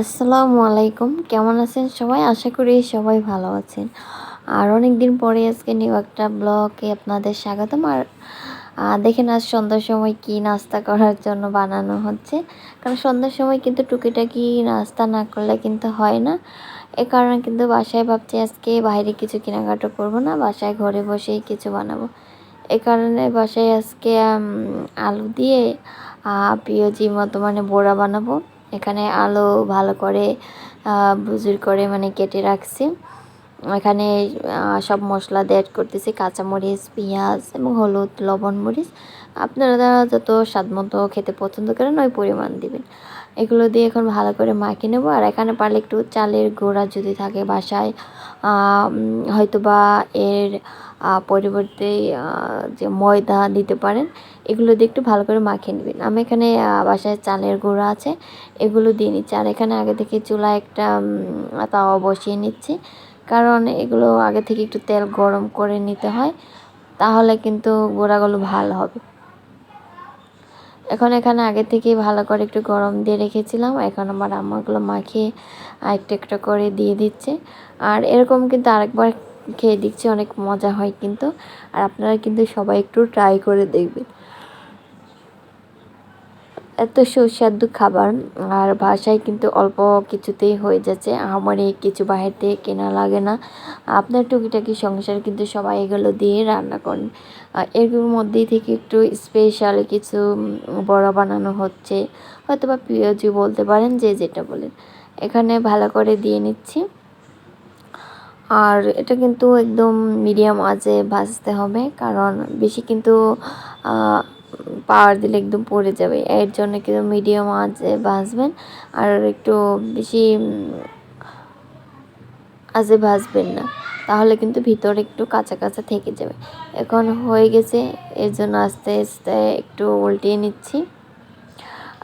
আসসালামু আলাইকুম। কেমন আছেন সবাই? আশা করি সবাই ভালো আছেন। আর অনেক দিন পরে আজকে নিউ একটা ব্লগে আপনাদের স্বাগতম। আর দেখেন আজ সন্ধ্যার সময় কি নাস্তা করার জন্য বানানো হচ্ছে। কারণ সন্ধ্যার সময় কিন্তু টুকিটাকি নাস্তা না করলে কিন্তু হয় না। এ কারণে কিন্তু বাসায় ভাবছি আজকে বাইরে কিছু কেনাকাটা করব না, বাসায় ঘরে বসেই কিছু বানাবো। এ কারণে বাসায় আজকে আলু দিয়ে পেঁয়াজি মতো মানে বোড়া বানাবো। এখানে আলু ভালো করে বুজুর করে মানে কেটে রাখছি। এখানে সব মশলা অ্যাড করতেছি, কাঁচামরিচ, পেঁয়াজ এবং হলুদ, লবণ, মরিচ। আপনারা যত স্বাদ মতো খেতে পছন্দ করেন ওই পরিমাণ দিবেন। এগুলো দিয়ে এখন ভালো করে মাখিয়ে নেব। আর এখানে পারলে একটু চালের গোড়া যদি থাকে বাসায় হয়তো বা এর পরিবর্তে যে ময়দা দিতে পারেন, এগুলো দিয়ে একটু ভালো করে মাখিয়ে নেবেন। আমি এখানে বাসায় চালের গুঁড়া আছে, এগুলো দিয়ে নিচ্ছি। আর এখানে আগে থেকে চুলায় একটা তাওয়া বসিয়ে নিচ্ছি। কারণ এগুলো আগে থেকে একটু তেল গরম করে নিতে হয়, তাহলে কিন্তু গোড়াগুলো ভালো হবে। এখন এখানে আগে থেকে ভালো করে একটু গরম দিয়ে রেখেছিলাম। এখন আমার আম্মাগুলো মাখিয়ে একটা একটা করে দিয়ে দিচ্ছে। আর এরকম কিন্তু আরেকবার খেয়ে দিচ্ছে অনেক মজা হয় কিন্তু। আর আপনারা কিন্তু সবাই একটু ট্রাই করে দেখবেন। এত সুস্বাদু খাবার, আর বাসায় কিন্তু অল্প কিছুতেই হয়ে যাচ্ছে। আমার এই কিছু বাহির থেকে কেনা লাগে না। আপনার টুকিটাকি সংসার কিন্তু সবাই এগুলো দিয়ে রান্না করেন। এগুলোর মধ্যেই থেকে একটু স্পেশাল কিছু বড়া বানানো হচ্ছে। হয়তো বা পেঁয়াজি বলতে পারেন, যে যেটা বলেন। এখানে ভালো করে দিয়ে নিচ্ছি। আর এটা কিন্তু একদম মিডিয়াম আজে ভাজতে হবে, কারণ বেশি কিন্তু পাওয়ার দিলে একদম পড়ে যাবে। এর জন্য কিন্তু মিডিয়াম আঁচে ভাজবেন আর একটু বেশি আজে ভাজবেন না। তাহলে কিন্তু ভিতরে একটু কাঁচা কাঁচা থেকে যাবে। এখন হয়ে গেছে, এর জন্য আস্তে আস্তে একটু উল্টিয়ে নিচ্ছি।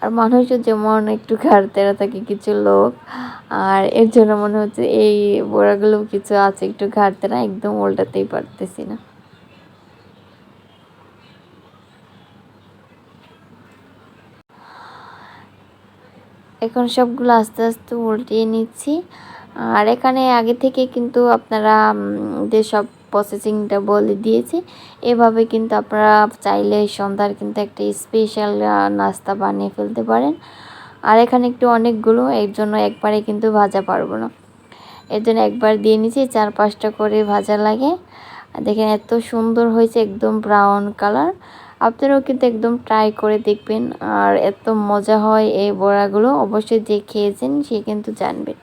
আর মানুষও যেমন একটু ঘাড়তেরা থাকে কিছু লোক, আর এর জন্য মনে হচ্ছে এই বোড়াগুলো কিছু আছে, একটু ঘাড়তেরা একদম উল্টাতেই পারতেছি না। এখন সবগুলো আস্তে আস্তে উল্টিয়ে নিচ্ছি। আর এখানে আগে থেকে কিন্তু আপনারা যে সব প্রসেসিংটা বলে দিয়েছি, এভাবে কিন্তু আপনারা চাইলে সন্ধ্যার কিন্তু একটা স্পেশাল নাস্তা বানিয়ে ফেলতে পারেন। আর এখানে একটু অনেকগুলো, এর জন্য একবারে কিন্তু ভাজা পারব না। এর জন্য একবার দিয়ে নিচ্ছি, চার পাঁচটা করে ভাজা লাগে। দেখেন এত সুন্দর হয়েছে, একদম ব্রাউন কালার আপনারাও কিন্তু একদম ট্রাই করে দেখবেন। আর এত মজা হয় এই বড়াগুলো, অবশ্যই যে খেয়েছেন সে কিন্তু জানবেন।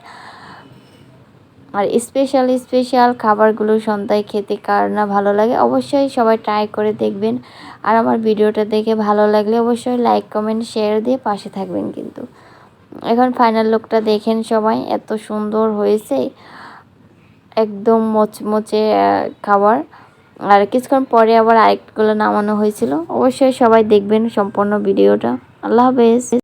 আর স্পেশাল স্পেশাল খাবারগুলো সন্ধ্যায় খেতে কার না ভালো লাগে, অবশ্যই সবাই ট্রাই করে দেখবেন। আর আমার ভিডিওটা দেখে ভালো লাগলে অবশ্যই লাইক কমেন্ট শেয়ার দিয়ে পাশে থাকবেন কিন্তু। এখন ফাইনাল লুকটা দেখেন সবাই, এত সুন্দর হয়েছে। একদম মচমচে খাবার। আর কিছুক্ষণ পরে আবার আরেকগুলো নামানো হয়েছিল। অবশ্যই সবাই দেখবেন সম্পূর্ণ ভিডিওটা। আল্লাহ হাফেজ।